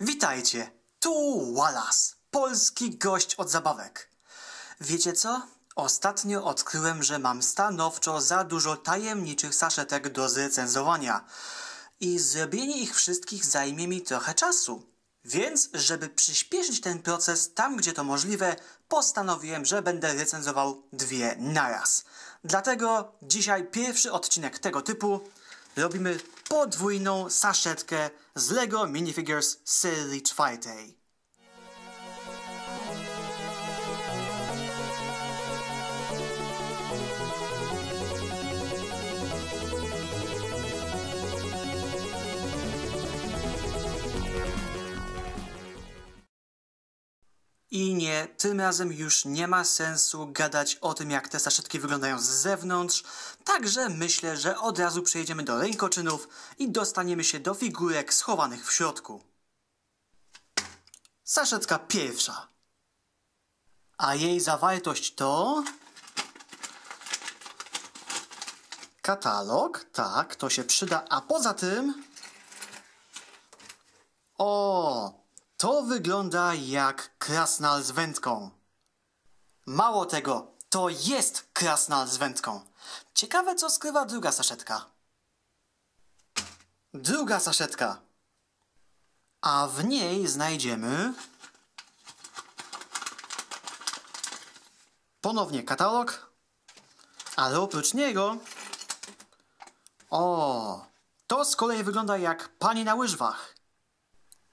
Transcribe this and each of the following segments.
Witajcie, tu Wallace, polski gość od zabawek. Wiecie co? Ostatnio odkryłem, że mam stanowczo za dużo tajemniczych saszetek do zrecenzowania i zrobienie ich wszystkich zajmie mi trochę czasu. Więc, żeby przyspieszyć ten proces tam, gdzie to możliwe, postanowiłem, że będę recenzował dwie naraz. Dlatego dzisiaj pierwszy odcinek tego typu robimy podwójną saszetkę z LEGO Minifigures serii czwartej. I nie, tym razem już nie ma sensu gadać o tym, jak te saszetki wyglądają z zewnątrz, także myślę, że od razu przejdziemy do rękoczynów i dostaniemy się do figurek schowanych w środku. Saszetka pierwsza. A jej zawartość to... Katalog, tak, to się przyda, a poza tym... O, to wygląda jak krasnal z wędką. Mało tego, to jest krasnal z wędką. Ciekawe, co skrywa druga saszetka. Druga saszetka. A w niej znajdziemy... Ponownie katalog. Ale oprócz niego... O, to z kolei wygląda jak pani na łyżwach.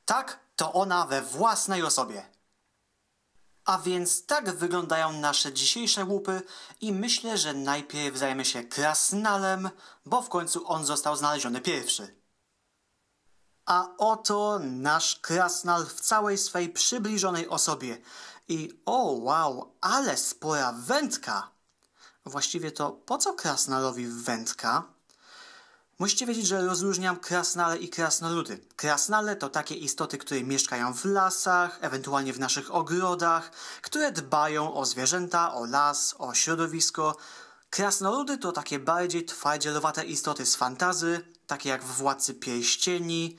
Tak, to ona we własnej osobie. A więc tak wyglądają nasze dzisiejsze łupy i myślę, że najpierw zajmę się krasnalem, bo w końcu on został znaleziony pierwszy. A oto nasz krasnal w całej swej przybliżonej osobie. I o wow, ale spora wędka! Właściwie to po co krasnalowi wędka? Musicie wiedzieć, że rozróżniam krasnale i krasnoludy. Krasnale to takie istoty, które mieszkają w lasach, ewentualnie w naszych ogrodach, które dbają o zwierzęta, o las, o środowisko. Krasnoludy to takie bardziej twardzielowate istoty z fantazy, takie jak w Władcy Pierścieni.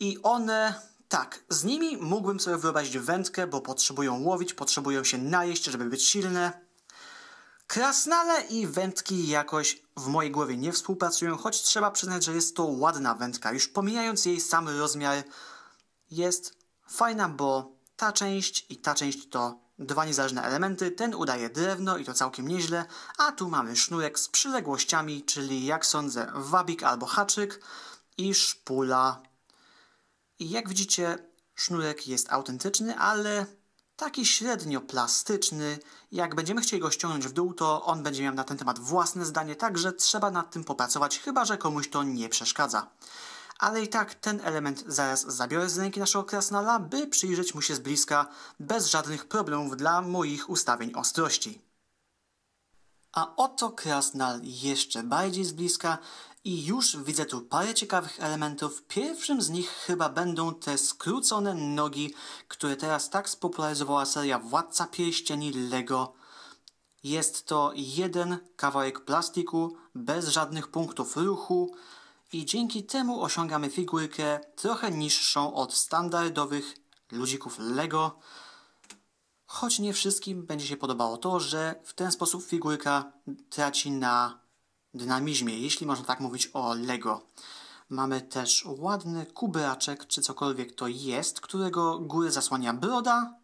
I one, tak, z nimi mógłbym sobie wyobrazić wędkę, bo potrzebują łowić, potrzebują się najeść, żeby być silne. Krasnale i wędki jakoś w mojej głowie nie współpracują, choć trzeba przyznać, że jest to ładna wędka. Już pomijając jej sam rozmiar, jest fajna, bo ta część i ta część to dwa niezależne elementy. Ten udaje drewno i to całkiem nieźle, a tu mamy sznurek z przyległościami, czyli jak sądzę wabik albo haczyk i szpula. I jak widzicie, sznurek jest autentyczny, ale taki średnio plastyczny. Jak będziemy chcieli go ściągnąć w dół, to on będzie miał na ten temat własne zdanie, także trzeba nad tym popracować, chyba że komuś to nie przeszkadza. Ale i tak ten element zaraz zabiorę z ręki naszego krasnala, by przyjrzeć mu się z bliska, bez żadnych problemów dla moich ustawień ostrości. A oto krasnal jeszcze bardziej z bliska i już widzę tu parę ciekawych elementów. Pierwszym z nich chyba będą te skrócone nogi, które teraz tak spopularyzowała seria Władca Pierścieni Lego. Jest to jeden kawałek plastiku bez żadnych punktów ruchu i dzięki temu osiągamy figurkę trochę niższą od standardowych ludzików Lego. Choć nie wszystkim będzie się podobało to, że w ten sposób figurka traci na dynamizmie, jeśli można tak mówić o Lego. Mamy też ładny kubraczek, czy cokolwiek to jest, którego górę zasłania broda,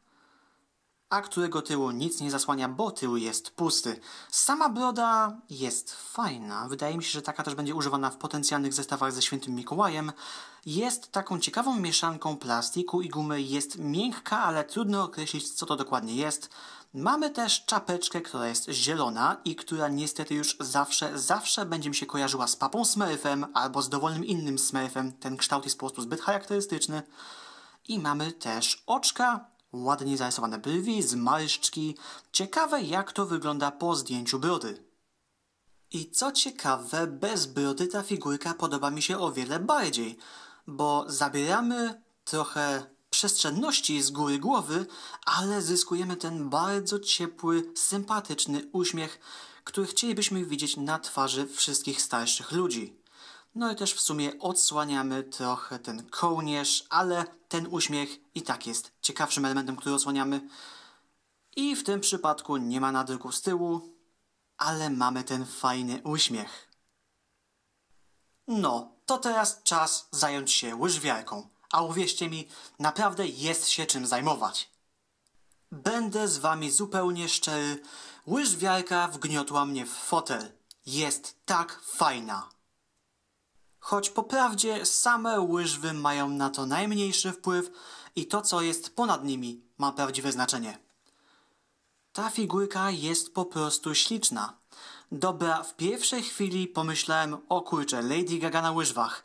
a którego tyłu nic nie zasłania, bo tył jest pusty. Sama broda jest fajna. Wydaje mi się, że taka też będzie używana w potencjalnych zestawach ze Świętym Mikołajem. Jest taką ciekawą mieszanką plastiku i gumy. Jest miękka, ale trudno określić, co to dokładnie jest. Mamy też czapeczkę, która jest zielona i która niestety już zawsze, zawsze będzie mi się kojarzyła z papą Smurfem albo z dowolnym innym Smurfem. Ten kształt jest po prostu zbyt charakterystyczny. I mamy też oczka, ładnie zarysowane brwi, zmarszczki. Ciekawe jak to wygląda po zdjęciu brody. I co ciekawe, bez brody ta figurka podoba mi się o wiele bardziej, bo zabieramy trochę przestrzenności z góry głowy, ale zyskujemy ten bardzo ciepły, sympatyczny uśmiech, który chcielibyśmy widzieć na twarzy wszystkich starszych ludzi. No i też w sumie odsłaniamy trochę ten kołnierz, ale ten uśmiech i tak jest ciekawszym elementem, który odsłaniamy. I w tym przypadku nie ma nadruku z tyłu, ale mamy ten fajny uśmiech. No, to teraz czas zająć się łyżwiarką. A uwierzcie mi, naprawdę jest się czym zajmować. Będę z wami zupełnie szczery, łyżwiarka wgniotła mnie w fotel. Jest tak fajna. Choć po prawdzie same łyżwy mają na to najmniejszy wpływ i to, co jest ponad nimi, ma prawdziwe znaczenie. Ta figurka jest po prostu śliczna. Dobra, w pierwszej chwili pomyślałem, o kurczę, Lady Gaga na łyżwach,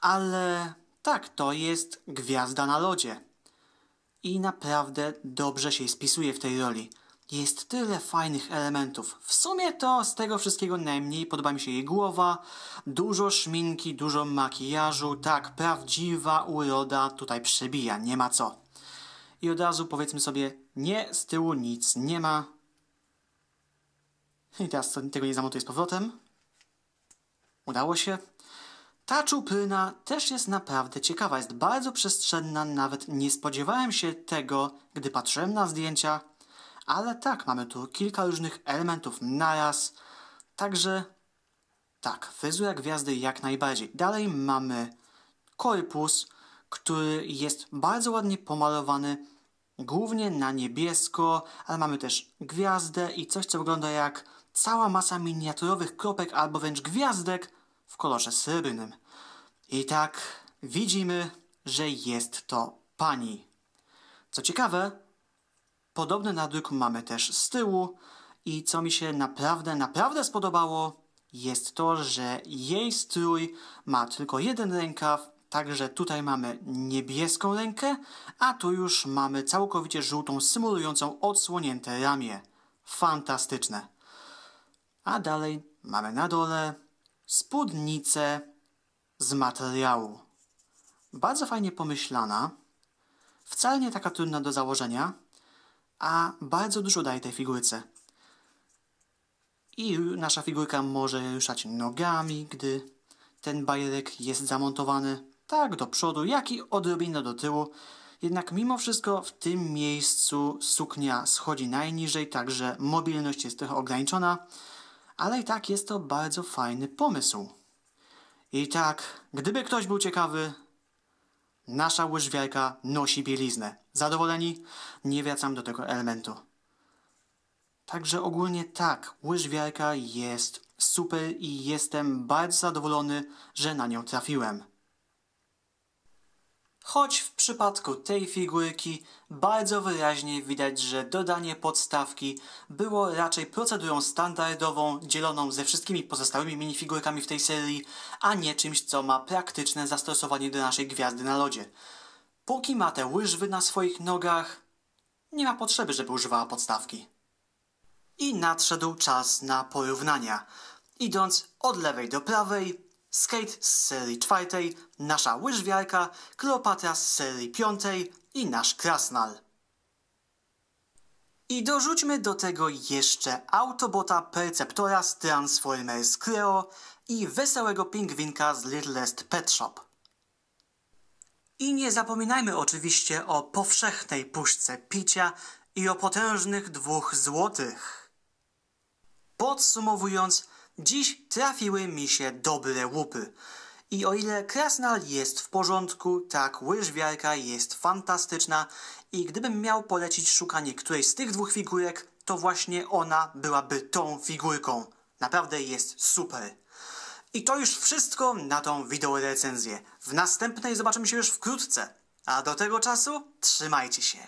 ale tak, to jest gwiazda na lodzie. I naprawdę dobrze się spisuje w tej roli. Jest tyle fajnych elementów. W sumie to z tego wszystkiego najmniej podoba mi się jej głowa. Dużo szminki, dużo makijażu. Tak, prawdziwa uroda tutaj przebija, nie ma co. I od razu powiedzmy sobie, nie, z tyłu nic nie ma. I teraz tego nie zamontuję z powrotem. Udało się. Ta czupryna też jest naprawdę ciekawa, jest bardzo przestrzenna, nawet nie spodziewałem się tego, gdy patrzyłem na zdjęcia, ale tak, mamy tu kilka różnych elementów naraz, także tak, fryzura gwiazdy jak najbardziej. Dalej mamy korpus, który jest bardzo ładnie pomalowany, głównie na niebiesko, ale mamy też gwiazdę i coś, co wygląda jak cała masa miniaturowych kropek albo wręcz gwiazdek, w kolorze srebrnym. I tak widzimy, że jest to pani. Co ciekawe, podobny nadruk mamy też z tyłu i co mi się naprawdę, naprawdę spodobało, jest to, że jej strój ma tylko jeden rękaw, także tutaj mamy niebieską rękę, a tu już mamy całkowicie żółtą, symulującą odsłonięte ramię. Fantastyczne. A dalej mamy na dole spódnicę z materiału. Bardzo fajnie pomyślana, wcale nie taka trudna do założenia, a bardzo dużo daje tej figurce. I nasza figurka może ruszać nogami, gdy ten bajerek jest zamontowany tak do przodu, jak i odrobinę do tyłu. Jednak mimo wszystko w tym miejscu suknia schodzi najniżej, także mobilność jest trochę ograniczona ale i tak jest to bardzo fajny pomysł. I tak, gdyby ktoś był ciekawy, nasza łyżwiarka nosi bieliznę. Zadowoleni? Nie wracam do tego elementu. Także ogólnie tak, łyżwiarka jest super i jestem bardzo zadowolony, że na nią trafiłem. Choć w przypadku tej figurki bardzo wyraźnie widać, że dodanie podstawki było raczej procedurą standardową, dzieloną ze wszystkimi pozostałymi minifigurkami w tej serii, a nie czymś, co ma praktyczne zastosowanie do naszej gwiazdy na lodzie. Póki ma te łyżwy na swoich nogach, nie ma potrzeby, żeby używała podstawki. I nadszedł czas na porównania. Idąc od lewej do prawej, Skate z serii czwartej, nasza łyżwiarka, Kleopatra z serii piątej i nasz Krasnal. I dorzućmy do tego jeszcze Autobota Perceptora z Transformers Creo i wesołego pingwinka z Littlest Pet Shop. I nie zapominajmy oczywiście o powszechnej puszce picia i o potężnych dwóch złotych. Podsumowując, Dziś trafiły mi się dobre łupy. I o ile Krasnal jest w porządku, tak łyżwiarka jest fantastyczna i gdybym miał polecić szukanie którejś z tych dwóch figurek, to właśnie ona byłaby tą figurką. Naprawdę jest super. I to już wszystko na tą wideo recenzję. W następnej zobaczymy się już wkrótce. A do tego czasu trzymajcie się.